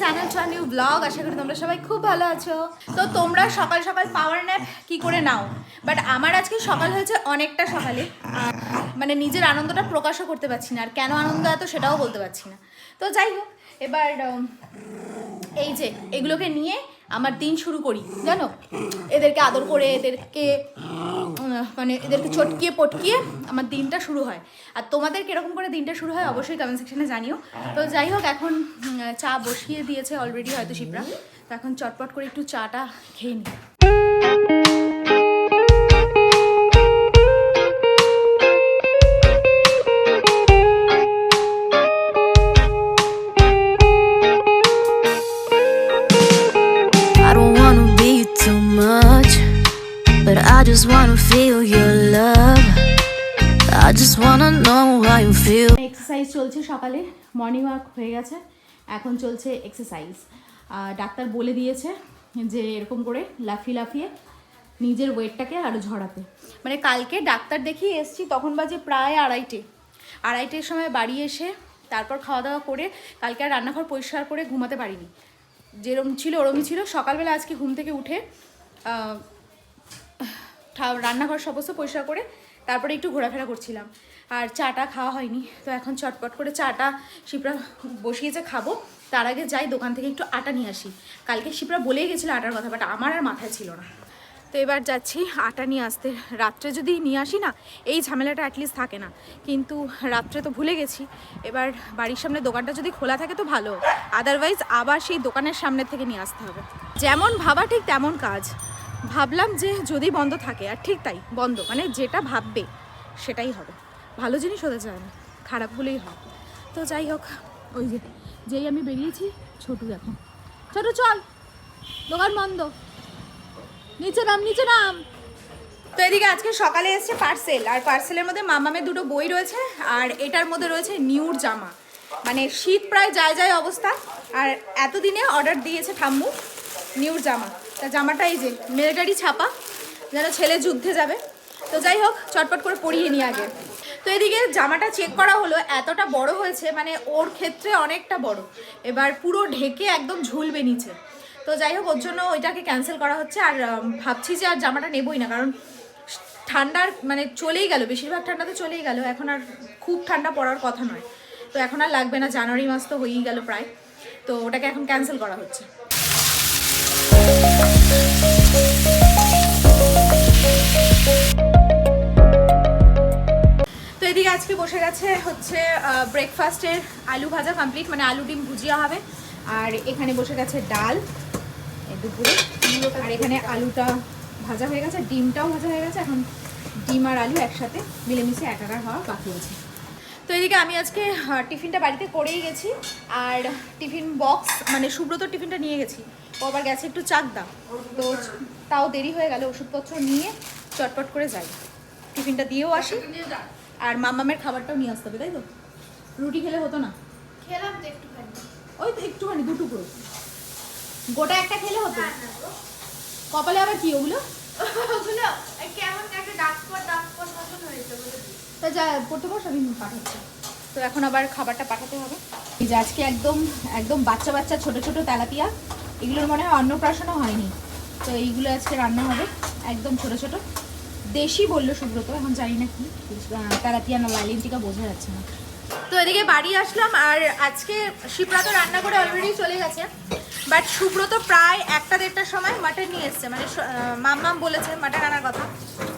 Channel to new blog আশা করি তোমরা সবাই খুব ভালো আছো। তো তোমরা সকাল সকাল পাওয়ার ন্যাপ কি করে নাও? বাট আমার আজকে সকাল হয়েছে অনেকটা সকালে। মানে নিজের আনন্দটা প্রকাশও করতে পারছি না, আর কেন আনন্দ এত সেটাও বলতে পারছি না। তো যাই হোক, এবার এই যে, এগুলোকে নিয়ে আমার দিন শুরু করি, জানো? এদেরকে আদর করে, এদেরকে মানে এদেরকে চটকিয়ে পটকিয়ে আমার দিনটা শুরু হয়। আর তোমাদের কীরকম করে দিনটা শুরু হয় অবশ্যই কমেন্ট সেকশনে জানিও। তো যাই হোক, এখন চা বসিয়ে দিয়েছে অলরেডি হয়তো শিবরা তো এখন চটপট করে একটু চাটা খেয়ে নিই। Just wanna feel your love. I just wanna know how you feel. Exercise চলছে সকালে মর্নিং ওয়াক হয়ে গেছে, এখন চলছে এক্সারসাইজ ডাক্তার বলে দিয়েছে যে এরকম করে লাফিয়ে লাফিয়ে নিজের ওয়েটটাকে আরও ঝরাতে। মানে কালকে ডাক্তার দেখিয়ে এসছি, তখন বাজে প্রায় আড়াইটে। আড়াইটের সময় বাড়ি এসে তারপর খাওয়া দাওয়া করে কালকে আর রান্নাঘর পরিষ্কার করে ঘুমাতে পারিনি। যেরম ছিল ওরমই ছিল। সকালবেলা আজকে ঘুম থেকে উঠে রান্নাঘর সমস্ত পরিষ্কার করে তারপরে একটু ঘোরাফেরা করছিলাম। আর চাটা খাওয়া হয়নি, তো এখন চটপট করে চাটা শিপ্রা বসিয়েছে, খাব। তার আগে যাই দোকান থেকে একটু আটা নিয়ে আসি। কালকে শিপ্রা বলেই গেছিল আটার কথা বাট আমার আর মাথায় ছিল না। তো এবার যাচ্ছি আটা নিয়ে আসতে। রাত্রে যদি নিয়ে আসি না, এই ঝামেলাটা অ্যাটলিস্ট থাকে না। কিন্তু রাত্রে তো ভুলে গেছি। এবার বাড়ির সামনে দোকানটা যদি খোলা থাকে তো ভালো। আদারওয়াইজ আবার সেই দোকানের সামনে থেকে নিয়ে আসতে হবে। যেমন ভাবা ঠিক তেমন কাজ। ভাবলাম যে যদি বন্ধ থাকে, আর ঠিক তাই, বন্ধ মানে যেটা ভাববে, সেটাই হবে। ভালো জিনিস হতে চায় না খারাপগুলোই হয় তো যাই হোক, ওই যে, যেই আমি বেরিয়েছি, ছোটু দেখো। ছোটু, চল, দোকান বন্ধ। নিচে নাম নিচে নাম। তো এদিকে আজকে সকালে এসেছে পার্সেল, আর পার্সেলের মধ্যে মামামের দুটো বই রয়েছে, আর এটার মধ্যে রয়েছে নিউর জামা। মানে শীত প্রায় যায় যায় অবস্থা, আর এতদিনে অর্ডার দিয়েছে ঠাম্মু নিউর জামা। তা জামাটা এই যে মিলিটারি ছাপা, যেন ছেলে যুদ্ধে যাবে। তো যাই হোক, চটপট করে পরিয়ে নিই আগে। তো এদিকে জামাটা চেক করা হলো, এতটা বড় হয়েছে মানে ওর ক্ষেত্রে অনেকটা বড়। এবার পুরো ঢেকে একদম ঝুলবে নিচে। তো যাই হোক, ওর জন্য ওইটাকে ক্যান্সেল করা হচ্ছে, আর ভাবছি যে আর জামাটা নেবই না, কারণ ঠান্ডার মানে চলেই গেল, বেশিরভাগ ঠান্ডা তো চলেই গেল, এখন আর খুব ঠান্ডা পড়ার কথা নয়। তো এখন আর লাগবে না, জানুয়ারি মাস তো হয়েই গেল প্রায়। তো ওটাকে এখন ক্যান্সেল করা হচ্ছে। এদিকে আজকে বসে গেছে হচ্ছে ব্রেকফাস্টের আলু ভাজা কমপ্লিট মানে আলু ডিম ভুজিয়া হবে। আর এখানে বসে গেছে ডাল দুপুরে। আর এখানে আলুটা ভাজা হয়ে গেছে, ডিমটাও ভাজা হয়ে গেছে। এখন ডিম আর আলু একসাথে মিলেমিশে একাকার হওয়া বাকি আছে তো এদিকে আমি আজকে টিফিনটা বাড়িতে করেই গেছি। আর টিফিন বক্স মানে সুব্রত টিফিনটা নিয়ে গেছি। ও আবার গেছে একটু চাকদা। তো তাও দেরি হয়ে গেল, ওষুধপত্র নিয়ে চটপট করে যাই। টিফিনটা দিয়েও আসি। আর মামামের খাবারটাও নিয়ে আসতে হবে তাই তো? রুটি খেলে হতো না? খেলাম তো একটুখানি। ওই তো একটুখানি দুটুকরো গোটা একটা খেলে হতো? কপালে আবার কি ওগুলো? ওগুলো কেমন একটা ডাক পর ডাক পর মতন হয়েছে তা যা পড়তে বস আমি পাঠাচ্ছি। তো এখন আবার খাবারটা পাঠাতে হবে। এই যে আজকে একদম একদম বাচ্চা বাচ্চা ছোট ছোট তেলাপিয়া এগুলোর মনে হয় অন্নপ্রাশনও হয়নি। তো এইগুলো আজকে রান্না হবে একদম ছোট ছোট। দেশি বলল সুব্রত এখন জানি না কি। তেলাপিয়া না লাইলিনটিকা বোঝা যাচ্ছে না। তো এদিকে বাড়ি আসলাম আর আজকে শিপ্রা তো রান্না করে অলরেডি চলে গেছে। বাট সুব্রত প্রায় একটা দেড়টার সময় মাটন নিয়ে এসছে। মানে মাম্মাম বলেছে মাটন আনার কথা।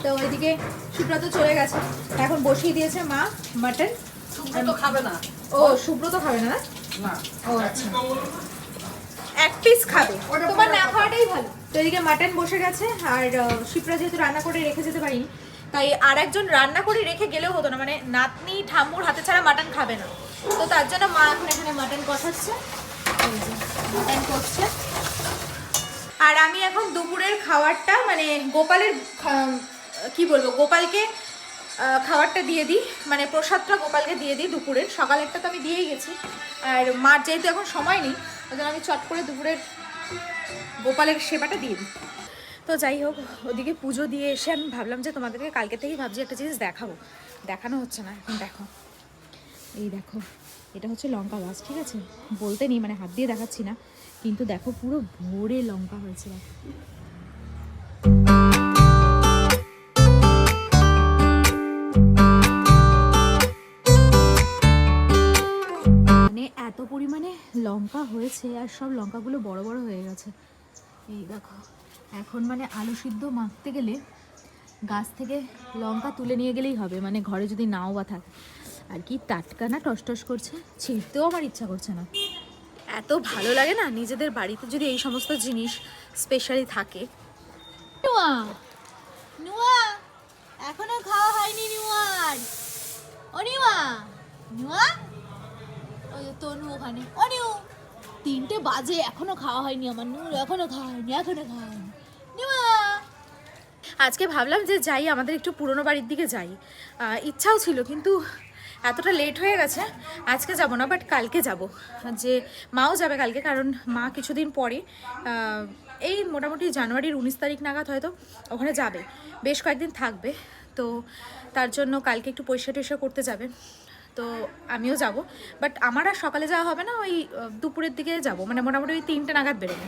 তো ওইদিকে সুব্রত চলে গেছে। এখন বসিয়ে দিয়েছে মা মাটন সুব্রত খাবে না। ও সুব্রত খাবে? না। ও আচ্ছা। এক পিস খাবে। তোমার না খাওয়াটাই ভালো। তো এদিকে মাটন বসে গেছে আর শিপ্রা যেহেতু রান্না করে রেখে যেতে পারিনি তাই আর একজন রান্না করে রেখে গেলেও হতো না। মানে নাতনি ঠাম্মুর হাতে ছাড়া মাটন খাবে না। তো তার জন্য মা এখন এখানে মাটন কষাচ্ছে। মাটন কষছে। আর আমি এখন দুপুরের খাবারটা মানে গোপালের কি বলব গোপালকে খাবারটা দিয়ে দিই। মানে প্রসাদটা গোপালকে দিয়ে দিই দুপুরের। সকালেরটা তো আমি দিয়েই গেছি। আর মার যেহেতু এখন সময় নেই ওই জন্য আমি চট করে দুপুরের গোপালের সেবাটা দিয়ে দিই। তো যাই হোক, ওদিকে পুজো দিয়ে এসে আমি ভাবলাম যে তোমাদেরকে কালকে থেকেই ভাবছি একটা জিনিস দেখাবো। দেখানো হচ্ছে না, এখন দেখো। এই দেখো, এটা হচ্ছে লঙ্কা গাছ, ঠিক আছে? বলতে নেই মানে হাত দিয়ে দেখাচ্ছি না। কিন্তু দেখো পুরো ভোরে লঙ্কা হয়েছে পরিমাণে লঙ্কা হয়েছে আর সব লঙ্কাগুলো বড় বড় হয়ে গেছে। এই দেখো, এখন মানে আলু সিদ্ধ মাখতে গেলে গাছ থেকে লঙ্কা তুলে নিয়ে গেলেই হবে মানে ঘরে যদি নাও বা থাকে। আর কি টাটকা না টস টস করছে, ছিঁড়তেও আমার ইচ্ছা করছে না। এত ভালো লাগে না, নিজেদের বাড়িতে যদি এই সমস্ত জিনিস স্পেশালি থাকে। নুয়া এখনও খাওয়া হয়নি নুয়ার। ও নিউয়া নুয়া তনু ওখানে। ও, তিনটে বাজে, এখনও খাওয়া হয়নি আমার, নূর এখনও খাওয়া হয়নি, এখনও খাওয়া হয়নি। আজকে ভাবলাম যে যাই, আমাদের একটু পুরনো বাড়ির দিকে যাই। ইচ্ছাও ছিল, কিন্তু এতটা লেট হয়ে গেছে, আজকে যাব না বাট কালকে যাব। যে মাও যাবে কালকে, কারণ মা কিছুদিন পরে এই মোটামুটি জানুয়ারির উনিশ তারিখ নাগাদ হয়তো ওখানে যাবে। বেশ কয়েকদিন থাকবে, তো তার জন্য কালকে একটু পয়সা টয়সা করতে যাবে। তো আমিও যাব। বাট আমার আর সকালে যাওয়া হবে না, ওই দুপুরের দিকে যাব। মানে মোটামুটি ওই তিনটে নাগাদ বেরোবো।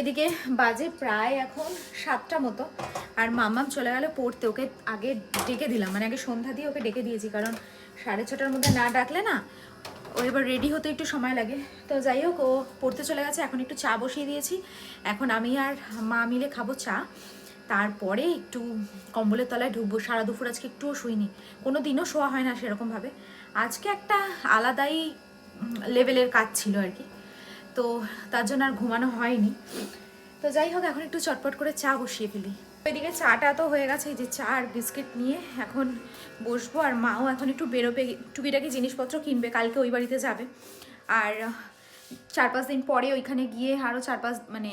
এদিকে বাজে প্রায় এখন সাতটা মতো, আর মামাম চলে গেল পড়তে। ওকে আগে ডেকে দিলাম মানে আগে সন্ধ্যা দিয়ে ওকে ডেকে দিয়েছি, কারণ সাড়ে ছটার মধ্যে না ডাকলে না, ও এবার রেডি হতে একটু সময় লাগে। তো যাই হোক, ও পড়তে চলে গেছে, এখন একটু চা বসিয়ে দিয়েছি। এখন আমি আর মা মিলে খাব চা। তারপরে একটু কম্বলের তলায় ঢুকবো। সারা দুপুর আজকে একটুও শুইনি। কোনো দিনও শোয়া হয় না সেরকমভাবে। আজকে একটা আলাদাই লেভেলের কাজ ছিল আর কি। তো তার জন্য আর ঘুমানো হয়নি। তো যাই হোক, এখন একটু চটপট করে চা বসিয়ে ফেলি। ওইদিকে চাটা তো হয়ে গেছে, এই যে চা আর বিস্কিট নিয়ে এখন বসবো। আর মাও এখন একটু বেরোবে, টুকিটাকি জিনিসপত্র কিনবে, কালকে ওই বাড়িতে যাবে। আর চার পাঁচ দিন পরে ওইখানে গিয়ে আরও চার পাঁচ মানে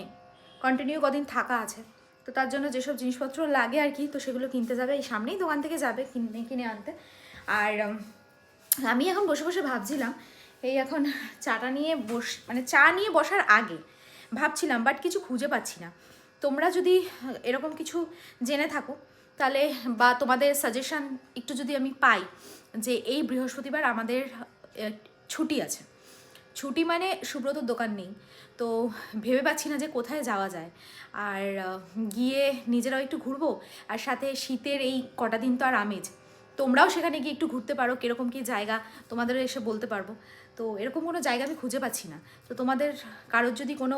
কন্টিনিউ কদিন থাকা আছে। তো তার জন্য যেসব জিনিসপত্র লাগে আর কি, তো সেগুলো কিনতে যাবে। এই সামনেই দোকান থেকে যাবে কিনে কিনে আনতে। আর আমি এখন বসে বসে ভাবছিলাম, এই এখন চাটা নিয়ে বস মানে চা নিয়ে বসার আগে ভাবছিলাম বাট কিছু খুঁজে পাচ্ছি না। তোমরা যদি এরকম কিছু জেনে থাকো, তাহলে বা তোমাদের সাজেশন একটু যদি আমি পাই যে এই বৃহস্পতিবার আমাদের ছুটি আছে। ছুটি মানে সুব্রতর দোকান নেই, তো ভেবে পাচ্ছি না যে কোথায় যাওয়া যায়। আর গিয়ে নিজেরাও একটু ঘুরবো, আর সাথে শীতের এই কটা দিন তো আর আমেজ। তোমরাও সেখানে গিয়ে একটু ঘুরতে পারো, কীরকম কী জায়গা তোমাদের এসে বলতে পারব। তো এরকম কোনো জায়গা আমি খুঁজে পাচ্ছি না। তো তোমাদের কারোর যদি কোনো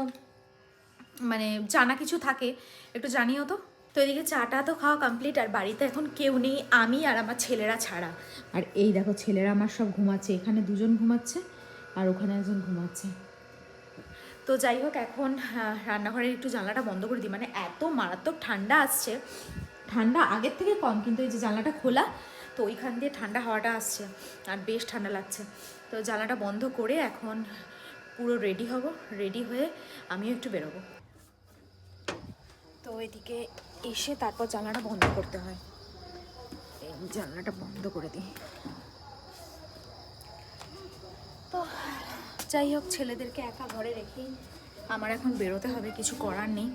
মানে জানা কিছু থাকে, একটু জানিও তো। তো এদিকে চাটা তো খাওয়া কমপ্লিট আর বাড়িতে এখন কেউ নেই, আমি আর আমার ছেলেরা ছাড়া। আর এই দেখো, ছেলেরা আমার সব ঘুমাচ্ছে, এখানে দুজন ঘুমাচ্ছে, আর ওখানে একজন ঘুমাচ্ছে। তো যাই হোক, এখন রান্নাঘরের একটু জানলাটা বন্ধ করে দিই। মানে এত মারাত্মক ঠান্ডা আসছে। ঠান্ডা আগের থেকে কম, কিন্তু এই যে জানলাটা খোলা তো ওইখান দিয়ে ঠান্ডা হাওয়াটা আসছে আর বেশ ঠান্ডা লাগছে। তো জানলাটা বন্ধ করে এখন পুরো রেডি হব রেডি হয়ে আমিও একটু বেরোবো। তো এদিকে এসে তারপর জানলাটা বন্ধ করতে হয়। এই জানলাটা বন্ধ করে দিই। তো যাই হোক, ছেলেদেরকে একা ঘরে রেখেই আমার এখন বেরোতে হবে, কিছু করার নেই।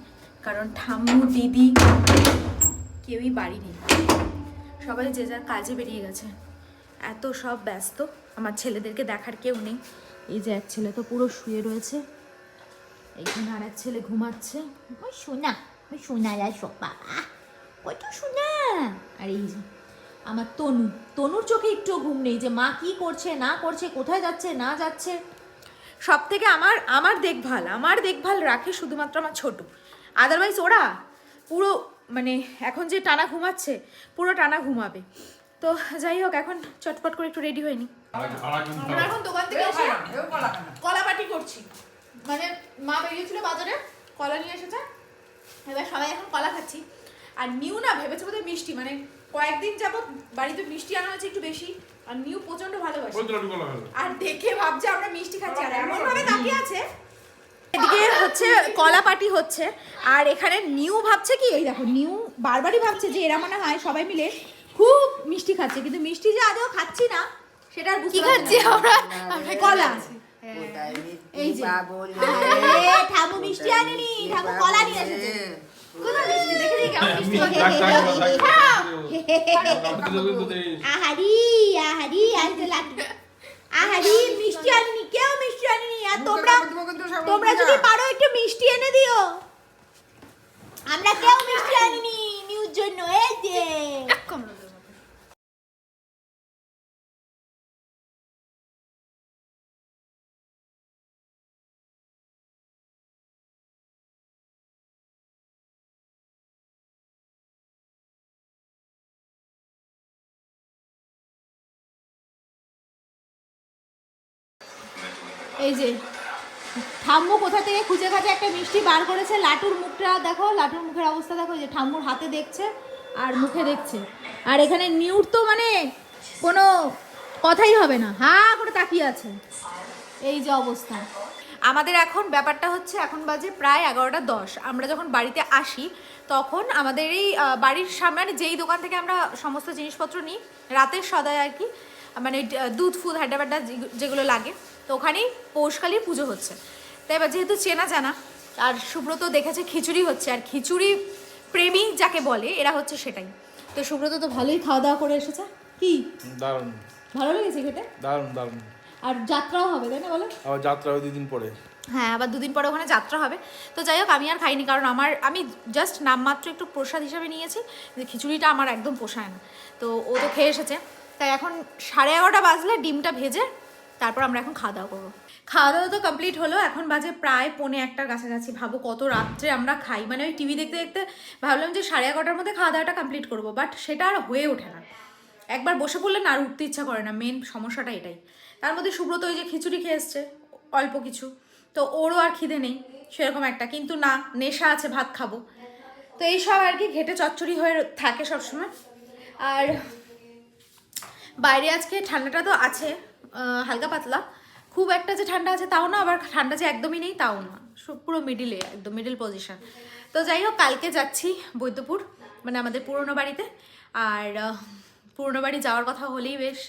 কারণ ঠাম্মু, দিদি, কেউই বাড়ি নেই। সবাই যে যার কাজে বেরিয়ে গেছে। এত সব ব্যস্ত, আমার ছেলেদেরকে দেখার কেউ নেই। এই যে এক ছেলে তো পুরো শুয়ে রয়েছে। এইখানে আর এক ছেলে ঘুমাচ্ছে। ওই শোনা ওই শোনা যায় সব, বাবা। ওই তো শোনা আর এই যে আমার তনু, তনুর চোখে একটু ঘুম নেই যে মা কি করছে, না করছে, কোথায় যাচ্ছে, না যাচ্ছে। সব থেকে আমার আমার দেখভাল আমার দেখভাল রাখে শুধুমাত্র আমার ছোট। আদারওয়াইজ ওরা পুরো মানে এখন যে টানা ঘুমাচ্ছে পুরো টানা ঘুমাবে। তো যাই হোক এখন চটপট করে একটু রেডি হয়নি আমরা এখন দোকান থেকে এসে কলা পাটি করছি। মানে মা বেরিয়েছিল বাজারে কলা নিয়ে এসেছে। এবার সবাই এখন কলা খাচ্ছি। আর নিউ না ভেবেছে বোধহয় মিষ্টি মানে কয়েকদিন যাবত বাড়িতে মিষ্টি আনা হয়েছে একটু বেশি আর নিউ প্রচণ্ড ভালোবাসে। আর দেখে ভাবছে আমরা মিষ্টি খাচ্ছি। আর এমন ভাবে তাকিয়ে আছে এদিকে হচ্ছে কলা পাটি হচ্ছে আর এখানে নিউ ভাবছে কি এই দেখো নিউ বারবারই ভাবছে যে এরা মনে হয় সবাই মিলে খুব মিষ্টি খাচ্ছে কিন্তু মিষ্টি যে আদৌ খাচ্ছি না সেটা পারছি না। আমরা? আমরা কলা। এই এই যে। ঠামু মিষ্টি আনেনি ঠামু কলা নিয়ে এসেছে। আহারি আহারি আজ তো লাড্ডু আহারি মিষ্টি আনিনি। কেউ মিষ্টি আনিনি। আর তোমরা তোমরা যদি পারো একটু মিষ্টি এনে দিও। আমরা কেউ মিষ্টি আনিনি নিউর জন্য। এই যে। এই যে, ঠাম্মু কোথা থেকে খুঁজে খাজে একটা মিষ্টি বার করেছে? লাটুর মুখটা দেখো, লাটুর মুখের অবস্থা দেখো যে ঠাম্মুর হাতে দেখছে আর মুখে দেখছে। আর এখানে নিউর তো মানে কোনো কথাই হবে না, হা করে তাকিয়ে আছে। এই যে অবস্থা। আমাদের এখন ব্যাপারটা হচ্ছে, এখন বাজে প্রায় এগারোটা দশ। আমরা যখন বাড়িতে আসি, তখন আমাদের এই বাড়ির সামনে মানে যেই দোকান থেকে আমরা সমস্ত জিনিসপত্র নিই, রাতের সদায় আর কি মানে দুধ ফুদ হাড্ডা যেগুলো লাগে তো ওখানেই পৌষকালীর পুজো হচ্ছে। তাই এবার যেহেতু চেনা জানা আর সুব্রত দেখেছে খিচুড়ি হচ্ছে আর খিচুড়ি প্রেমী যাকে বলে এরা হচ্ছে সেটাই। তো সুব্রত তো ভালোই খাওয়া দাওয়া করে এসেছে। কি? দারুণ। ভালো লেগেছে খেতে? দারুণ দারুণ। আর যাত্রাও হবে তাই না বলো? আবার যাত্রা ওই দুদিন পরে। হ্যাঁ আবার দুদিন পরে ওখানে যাত্রা হবে। তো যাই হোক আমি আর খাইনি কারণ আমার আমি জাস্ট নামমাত্র একটু প্রসাদ হিসাবে নিয়েছি যে খিচুড়িটা আমার একদম পোষায় না। তো ও তো খেয়ে এসেছে। তাই এখন সাড়ে এগারোটা বাজলে ডিমটা ভেজে তারপর আমরা এখন খাওয়া দাওয়া করব। খাওয়া দাওয়া তো কমপ্লিট হলো, এখন বাজে প্রায় পৌনে একটার কাছাকাছি। ভাবো কত রাত্রে আমরা খাই। মানে ওই টিভি দেখতে দেখতে ভাবলাম যে সাড়ে এগারোটার মধ্যে খাওয়া দাওয়াটা কমপ্লিট করব বাট সেটা আর হয়ে ওঠে না। একবার বসে পড়লে না আর উঠতে ইচ্ছা করে না মেন সমস্যাটা এটাই। তার মধ্যে সুব্রত ওই যে খিচুড়ি খেয়ে এসছে, অল্প কিছু। তো ওরও আর খিদে নেই, সেরকম একটা। কিন্তু না, নেশা আছে, ভাত খাব। তো এইসব আর কি ঘেটে চচ্চড়ি হয়ে থাকে সবসময়। আর বাইরে আজকে ঠান্ডাটা তো আছে হালকা পাতলা। খুব একটা যে ঠান্ডা আছে তাও না, আবার ঠান্ডা যে একদমই নেই তাও না। পুরো মিডিলে একদম মিডিল পজিশন তো যাই হোক, কালকে যাচ্ছি বৈদ্যপুর মানে আমাদের পুরনো বাড়িতে। আর পুরনো বাড়ি যাওয়ার কথা হলেই বেশ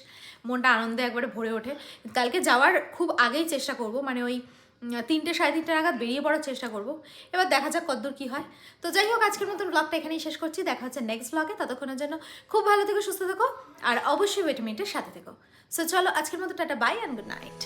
মনটা আনন্দে একবারে ভরে ওঠে। কালকে যাওয়ার খুব আগেই চেষ্টা করব মানে ওই তিনটে সাড়ে তিনটে নাগাদ বেরিয়ে পড়ার চেষ্টা করব। এবার দেখা যাক কতদূর কী হয়। তো যাই হোক, আজকের মতন ব্লগটা এখানেই শেষ করছি। দেখা হচ্ছে নেক্সট ব্লগে ততক্ষণের জন্য খুব ভালো থেকো, সুস্থ থেকো, আর অবশ্যই ওয়েটমেন্টের সাথে থেকো। সো চলো আজকের মতো tata bye and good night